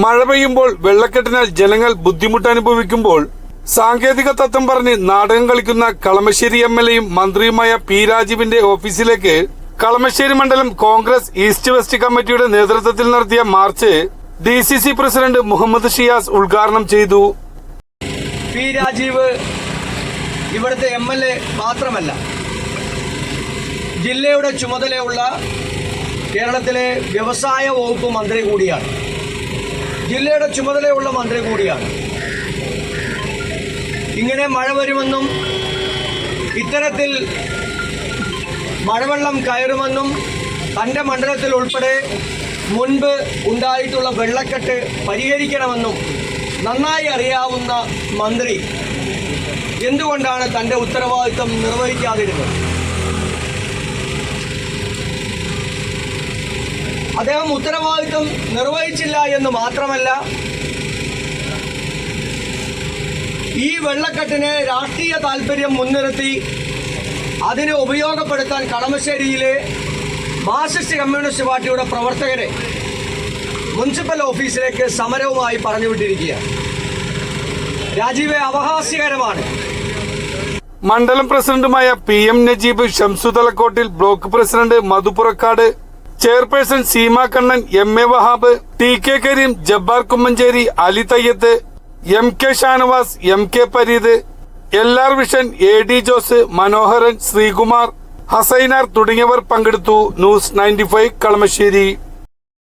മഴ പെയ്യുമ്പോൾ വെള്ളക്കെട്ടിനാൽ ജനങ്ങൾ ബുദ്ധിമുട്ട് അനുഭവിക്കുമ്പോൾ സാങ്കേതിക തത്വം പറഞ്ഞ് നാടകം കളിക്കുന്ന കളമശ്ശേരി എം എൽ എയും മന്ത്രിയുമായ പി രാജീവിന്റെ ഓഫീസിലേക്ക് കളമശ്ശേരി മണ്ഡലം കോൺഗ്രസ് ഈസ്റ്റ് വെസ്റ്റ് കമ്മിറ്റിയുടെ നേതൃത്വത്തിൽ നടത്തിയ march D C C president Muhammad Shiyas ഉദ്ഘാടനം ചെയ്തു. പി രാജീവ് ഇവിടുത്തെ എം എൽ എ മാത്രമല്ല ജില്ലയുടെ ചുമതലയുള്ള കേരളത്തിലെ വ്യവസായ വകുപ്പ് മന്ത്രി കൂടിയാണ്. ജില്ലയുടെ ചുമതലയുള്ള മന്ത്രി കൂടിയാണ്. ഇങ്ങനെ മഴ വരുമെന്നും ഇത്തരത്തിൽ മഴവെള്ളം കയറുമെന്നും തന്റെ മണ്ഡലത്തിൽ ഉൾപ്പെടെ മുൻപ് ഉണ്ടായിട്ടുള്ള വെള്ളക്കെട്ട് പരിഹരിക്കണമെന്നും നന്നായി അറിയാവുന്ന മന്ത്രി എന്തുകൊണ്ടാണ് തന്റെ ഉത്തരവാദിത്തം നിർവഹിക്കാതിരുന്നത്? അദ്ദേഹം ഉത്തരവാദിത്വം നിർവഹിച്ചില്ല എന്ന് മാത്രമല്ല ഈ വെള്ളക്കെട്ടിനെ രാഷ്ട്രീയ താല്പര്യം മുൻനിർത്തി അതിനെ ഉപയോഗപ്പെടുത്താൻ കളമശ്ശേരിയിലെ മാർക്സിസ്റ്റ് കമ്മ്യൂണിസ്റ്റ് പാർട്ടിയുടെ പ്രവർത്തകരെ മുനിസിപ്പൽ ഓഫീസിലേക്ക് സമരവുമായി പറഞ്ഞുവിട്ടിരിക്കുകയാണ്. രാജീവ് അവഹാസ്യകരമാണ്. മണ്ഡലം പ്രസിഡന്റുമായ P M Najeeb ഷംസുതലക്കോട്ടിൽ block president മധുപുറക്കാട് chairperson Seema Kannan M A Wahab T K Kareem Jabbar Kummancheri Ali Thayyath M K Shanavas M K Pareed L R Vishan A D Jose Manoharan Sreekumar Hasainar തുടങ്ങിയവർ പങ്കെടുത്തു. News ninety five Kalamassery.